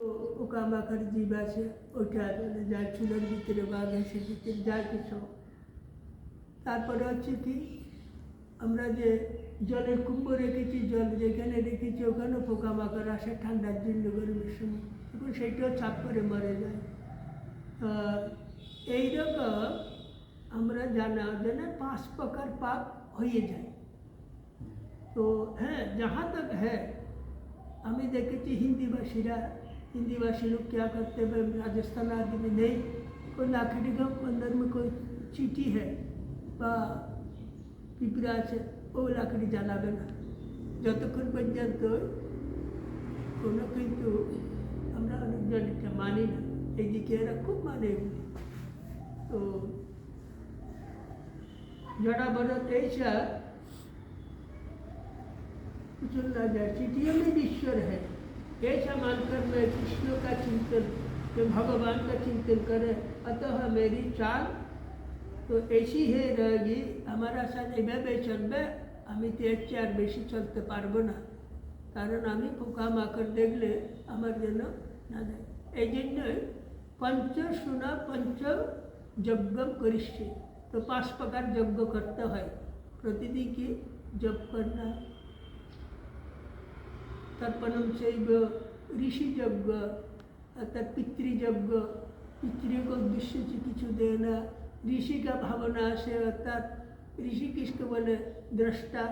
পোকা মাখার জীব আছে ওইটা মানে যা চুলের ভিতরে বা গ্যাসের ভিতরে যায় কিছু। তারপরে হচ্ছে কি, আমরা যে জলের কুম্ভ রেখেছি, জল যেখানে রেখেছি ওখানেও পোকামাকড় আসে ঠান্ডার জন্য গরমের সময়। তখন সেটাও চাপ করে মরে যায়। এইরকম আমরা জানা জানা পাঁচ প্রকার পাপ হয়ে যায়। তো হ্যাঁ যাহা তক হ্যাঁ আমি দেখেছি হিন্দিভাষীরা हिंदीभाषी लोग क्या करते हैं राजस्थान आदि में नहीं कोई लाखड़ी का अंदर में कोई চিঠি है বা পিঁপড়া আছে ও লাকড়ি জ্বালাবে না যতক্ষণ পর্যন্ত কোনো কিন্তু আমরা অনেকজন এটা মানি না এইদিকে এরা খুব মানে এগুলি তো जड़ा भरत ऐसा चुनना जाए चिटियों में भी ईश्वर है ऐसा मानकर मैं कृष्ण का चिंतन मैं भगवान का चिंतन करे अतः मेरी चाल তো এসি হয়ে রয়েছি আমার সাথে এভাবে চলবে আমি তো এর চেয়ে আর বেশি চলতে পারবো না কারণ আমি পোকা মাকড় দেখলে আমার জন্য না দেয় এই জন্যই পঞ্চ সোনা পঞ্চ যজ্ঞম করিষ্যে তো পাঁচ প্রকার যজ্ঞ করতে হয় প্রতিদিন কি জপ করনা तर्पणम से ऋषि यज्ञ अर्थात पितृयज्ञ पितृ को उद्देश्य से किचु देना ऋषि का भावना से अर्थात ऋषि किसके बने दृष्टा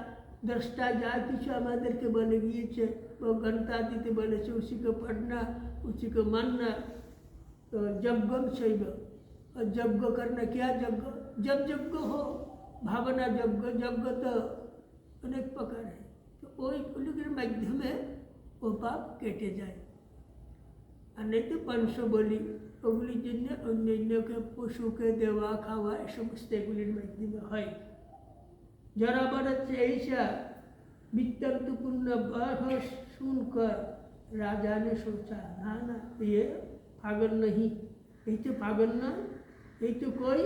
दृष्टा जा किचु हमारे के बोले बीच वो गणता दीते बने से उसी को पढ़ना उसी को मानना तो जपगम और यज्ञ करना क्या यज्ञ जब यज्ञ हो, भावना यज्ञ यज्ञ तो अनेक प्रकार है। तो वही माध्यम है। ও পাপ কেটে যায় আর নেই তো পাংশ বলি ওগুলির জন্য অন্যান্যকে পশুকে দেওয়া খাওয়া এ সমস্ত এগুলির মাধ্যমে হয় যারা বাড়াচ্ছে এইসা বৃত্তান্তপূর্ণ बहस सुनकर राजा ने सोचा ना ना ये पागल नहीं ये तो पागल ना ये तो कोई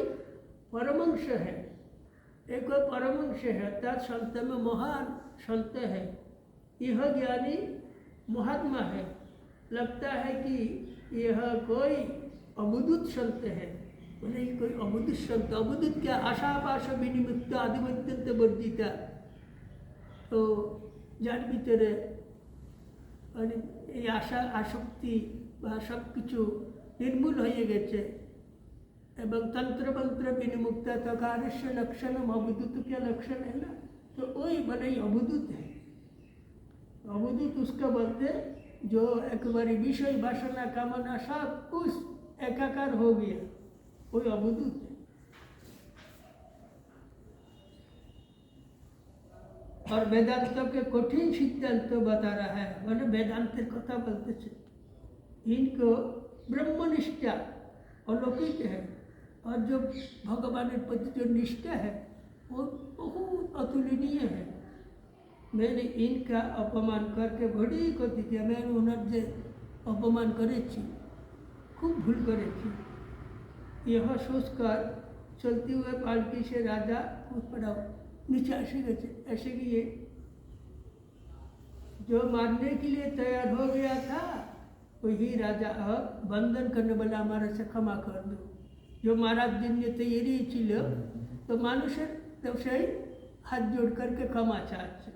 परमंश है एक कोई परमंश है अर्थात संत में महान संत है यह ज्ञानी महात्मा है लगता है कि यह कोई अवधूत संत है মানে এই कोई अवधूत संत अवधूत क्या आशा पाश বিনিমুক্ত আদিমত্যন্ত বর্জিতা তো যার ভিতরে মানে এই আশা আসক্তি বা সব কিছু নির্মূল হয়ে গেছে এবং তন্ত্রমন্ত্র विनिमुक्त तो कार्यस्य लक्षण अवधूत क्या लक्षण है ना तो वही अवधूत उसका बोलते जो एक बारी विषय वासना कामना सब कुछ एकाकार हो गया वही अवधूत और वेदांत के कठिन सिद्धांत बता रहा है मैंने वेदांत कथा बोलते इनको ब्रह्मनिष्ठा अलौकिक है और जो भगवान प्रति जो निष्ठा है वो बहुत अतुलनीय है मैंने इनका अपमान करके बड़ी गति किया मैंने उन्होंने अपमान करे खूब भूल करे छी यह सोचकर चलते हुए पालकी से राजा कुछ पड़ा नीचे ऐसे गए ऐसे किए जो मारने के लिए तैयार हो गया था, वही राजा अब बंधन करने वाला हमारा से क्षमा कर दो। जो महाराज दिन ने तैयारी चिल तो मानुष व्यवसायी हाथ जोड़ करके क्षमा चाहते।